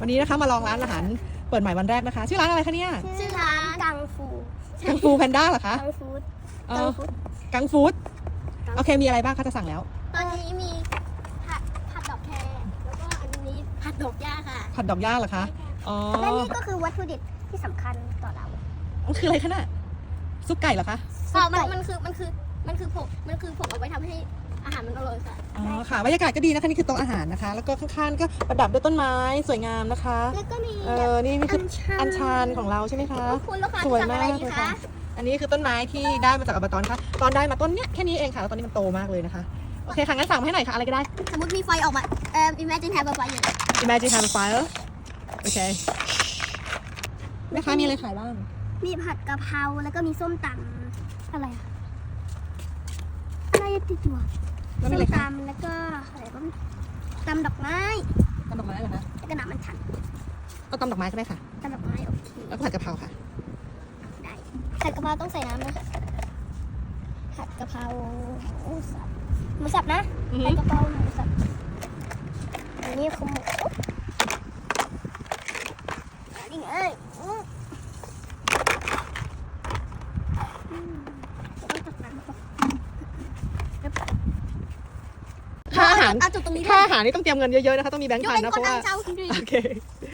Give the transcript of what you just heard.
วันนี้นะคะมาลองร้านอาหารเปิดใหม่วันแรกนะคะ ชื่อร้านอะไรคะเนี่ยชื่อร้านกังฟูกังฟูแพนด้าเหรอคะกังฟูดเอกังอฟูดกังฟูดโอเคมีอะไรบ้างคะจะสั่งแล้ว ตอนนี้มีผัดผัดดอกแครแล้วก็อันนี้ผัดดอกหญ้าค่ะ ผัดดอกย่าเหรอคะอ๋อและนี่ก็คือวัตถุดิบที่สำคัญต่อเรามันคืออะไรคะน่ะซุปไก่เหรอคะเพราะมันมันคือมันคือมันคือผงมันคือผงเอาไว้ทำให้ ค่ะบรรยากาศก็ดีนะคะนี่คือโต๊ะอาหารนะคะ แล้วก็ข้างๆก็ประดับด้วยต้นไม้สวยงามนะคะ แล้วก็มีเออนี่นี่คืออัญชันอัญชันของเราใช่ไหมคะ คุณลูกค้าสวยสั่งมาอะไรกดีเลยคะค่ะ อันนี้คือต้นไม้ที่ได้มาจากอบตนะคะตอนได้มาต้นเนี้ยแค่นี้เองค่ะแล้วตอนนี้มันโตมากเลยนะคะโอเคค่ะงั้นสั่งมาให้หน่อยค่ะอะไรก็ได้ สมมติมีไฟออกมาเอ่อ imagine have a fire Imagine have a fire โอเคแม่ค้ามีอะไรขายบ้าง มีผัดกะเพราแล้วก็มีส้มตำอะไรอะอะไรอะติดหัว แล้วมีส้อะไรมคะตำแล้วก็อะไรก็ไม่ตำดอกไม้ตำดอกไม้เหรอคะแล้วก็น้ำมันชันเอาตำดอกไม้ก็ได้ค่ะ ตำดอกไม้โอเคแล้วก็ผัดกะเพราค่ะ ได้ผัดกะเพราต้องใส่น้ำไหมคะผัดกะเพราหมูสับหมูสับนะอือฮึผัดกะเพราหมูสับอันนี้คือหมูอันนี้ไงอืมอืมต้องตักน้ำก่อน ค่าอา หารเอาจุดตรงนี้ด้ค่าวยอาหารนี่ต้องเตรียมเงินเยอะๆนะคะต้องมีแบงค์ยกพันเป็นนะคเพนราะว่านั่งเช้าโอเค